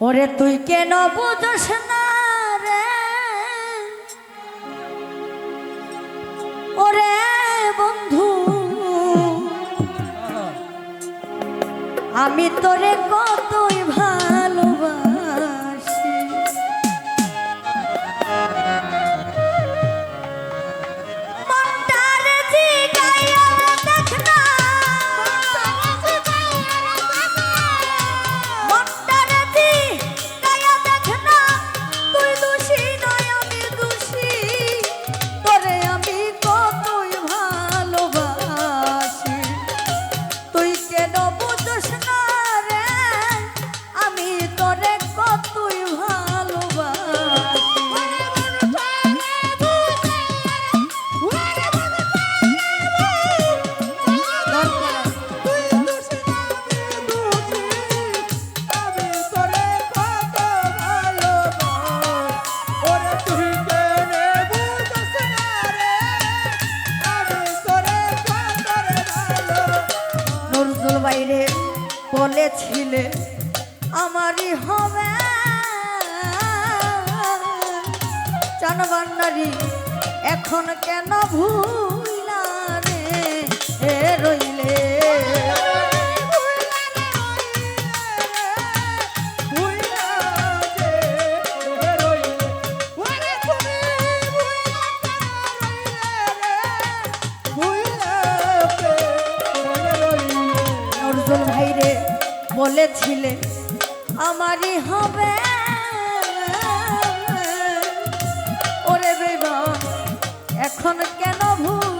ওরে তুই কেন বুঝস না রে? ওরে বন্ধু আমি তোরে কতই ভাই বলেছিলে আমারই হবে। জনবান্ডারি এখন কেন ভুল? বলেছিলে আমারই হবে। ওরে বেবা এখন কেন ভুল?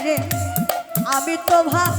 রে আমি তো ভাব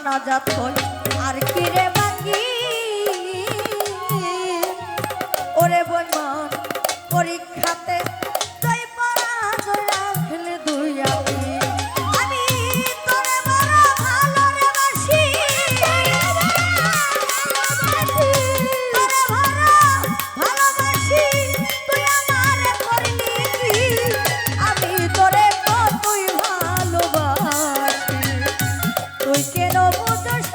মোনাজাত হই। আর কিরে বাকি? ওরে বই মন পরীক্ষাতে প্রভু দোষ